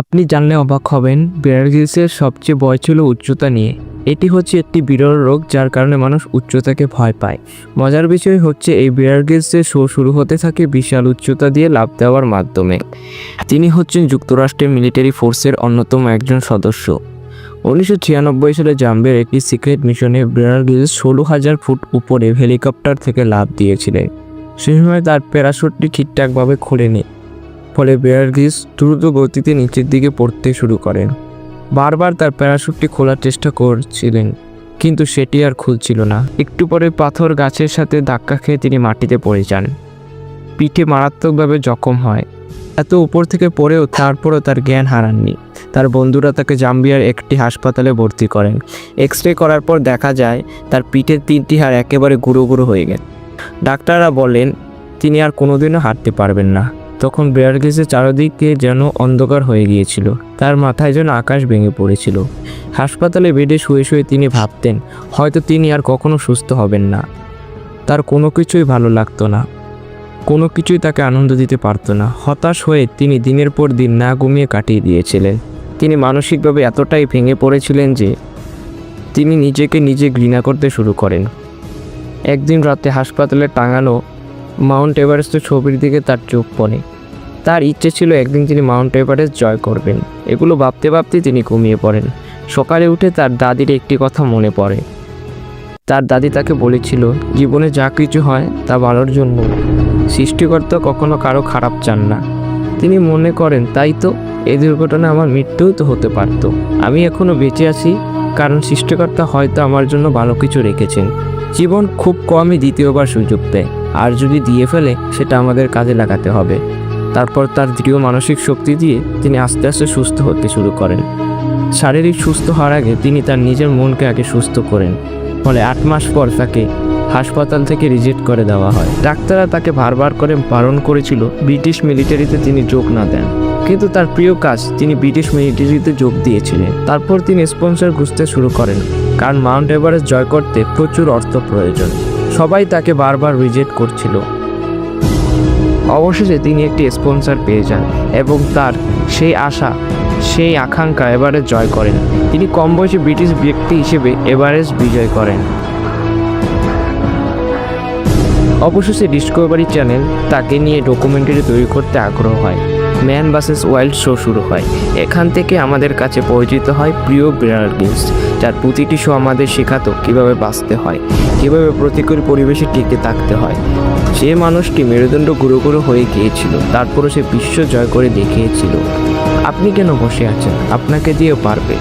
আপনি জানলে অবাক হবেন বেয়ার গ্রিলসের সবচেয়ে ভয় ছিল উচ্চতা নিয়ে। এটি হচ্ছে একটি বিরল রোগ যার কারণে মানুষ উচ্চতাকে ভয় পায়। মজার বিষয় হচ্ছে এই বেয়ার গ্রিলসের শো শুরু হতে থাকে বিশাল উচ্চতা দিয়ে লাভ দেওয়ার মাধ্যমে। তিনি হচ্ছেন যুক্তরাষ্ট্রের মিলিটারি ফোর্সের অন্যতম একজন সদস্য। উনিশশো ছিয়ানব্বই সালে জাম্বের একটি সিক্রেট মিশনে বেয়ার গ্রিলস ষোলো হাজার ফুট উপরে হেলিকপ্টার থেকে লাভ দিয়েছিলেন। সে সময় তার প্যারাশুটটি ঠিকঠাকভাবে খোলেনি। ফলে বেয়ার গ্রিস দ্রুত গতিতে নিচের দিকে পড়তে শুরু করেন বারবার তার প্যারাশুটটি খোলার চেষ্টা করছিলেন, কিন্তু সেটি আর খুলছিল না। একটু পরে পাথর গাছের সাথে ধাক্কা খেয়ে তিনি মাটিতে পড়ে যান। পিঠে মারাত্মকভাবে জখম হয়। এত উপর থেকে পড়েও তারপরও তার জ্ঞান হারাননি। তার বন্ধুরা তাকে জাম্বিয়ার একটি হাসপাতালে ভর্তি করেন। এক্স রে করার পর দেখা যায়, তার পিঠের তিনটি হাড় একেবারে গুঁড়ো গুঁড়ো হয়ে গেছে। ডাক্তাররা বলেন, তিনি আর কোনোদিনও হাঁটতে পারবেন না। তখন বেয়ার গেসের চারদিকে যেন অন্ধকার হয়ে গিয়েছিল। তার মাথায় যেন আকাশ ভেঙে পড়েছিল। হাসপাতালে বেডে শুয়ে শুয়ে তিনি ভাবতেন, হয়তো তিনি আর কখনো সুস্থ হবেন না। তার কোনো কিছুই ভালো লাগতো না। কোনো কিছুই তাকে আনন্দ দিতে পারতো না। হতাশ হয়ে তিনি দিনের পর দিন না ঘুমিয়ে কাটিয়ে দিয়েছিলেন। তিনি মানসিকভাবে এতটাই ভেঙে পড়েছিলেন যে, তিনি নিজেকে নিজে ঘৃণা করতে শুরু করেন। একদিন রাতে হাসপাতালে টাঙানো মাউন্ট এভারেস্টের ছবির দিকে তার চোখ পড়ে। তার ইচ্ছে ছিল একদিন তিনি মাউন্ট এভারেস্ট জয় করবেন। এগুলো ভাবতে ভাবতে তিনি ঘুমিয়ে পড়েন। সকালে উঠে তার দাদির একটি কথা মনে পড়ে। তার দাদি তাকে বলেছিল, জীবনে যা কিছু হয়, তা ভালোর জন্য। সৃষ্টিকর্তা কখনো কারও খারাপ চান না। তিনি মনে করেন, তাই তো, এই দুর্ঘটনা আমার মৃত্যুও তো হতে পারত। আমি এখনও বেঁচে আছি, কারণ সৃষ্টিকর্তা হয়তো আমার জন্য ভালো কিছু রেখেছেন। জীবন খুব কমই দ্বিতীয়বার সুযোগ দেয়। আর যদি দিয়ে ফেলে, সেটা আমাদের কাজে লাগাতে হবে। তারপর তার দৃঢ় মানসিক শক্তি দিয়ে তিনি আস্তে আস্তে সুস্থ হতে শুরু করেন। শারীরিক সুস্থ হওয়ার আগে তিনি তার নিজের মনকে আগে সুস্থ করেন। ফলে আট মাস পর তাকে হাসপাতাল থেকে রিজেক্ট করে দেওয়া হয়। ডাক্তাররা তাকে বারবার করে বারণ করেছিল, ব্রিটিশ মিলিটারিতে তিনি যোগ না দেন। কিন্তু তার প্রিয় কাজ, তিনি ব্রিটিশ মিলিটারিতে যোগ দিয়েছিলেন। তারপর তিনি স্পন্সর খুঁজতে শুরু করেন, কারণ মাউন্ট এভারেস্ট জয় করতে প্রচুর অর্থ প্রয়োজন। সবাই তাকে বারবার রিজেক্ট করছিল। অবশেষে তিনি একটি স্পন্সর পেয়ে যান এবং তার সেই আশা, সেই আকাঙ্ক্ষা এভারেস্ট জয় করেন। তিনি কম বয়সী ব্রিটিশ ব্যক্তি হিসেবে এভারেস্ট বিজয় করেন। অবশেষে ডিসকভারি চ্যানেল তাকে নিয়ে ডকুমেন্টারি তৈরি করতে আগ্রহ হয়। ম্যান ভার্সেস ওয়াইল্ড শো শুরু হয়। এখান থেকে আমাদের কাছে পরিচিত হয় প্রিয় বিরার গেমস যার প্রতিটি শো আমাদের শেখাতো কীভাবে বাঁচতে হয়, কীভাবে প্রতিকূল পরিবেশে টিকে থাকতে হয়। সে মানুষটি মেরুদণ্ড গুঁড়ো গুঁড়ো হয়ে গিয়েছিল, তারপরও সে বিশ্ব জয় করে দেখিয়েছিল। আপনি কেন বসে আছেন? আপনাকে দিয়েও পারবে।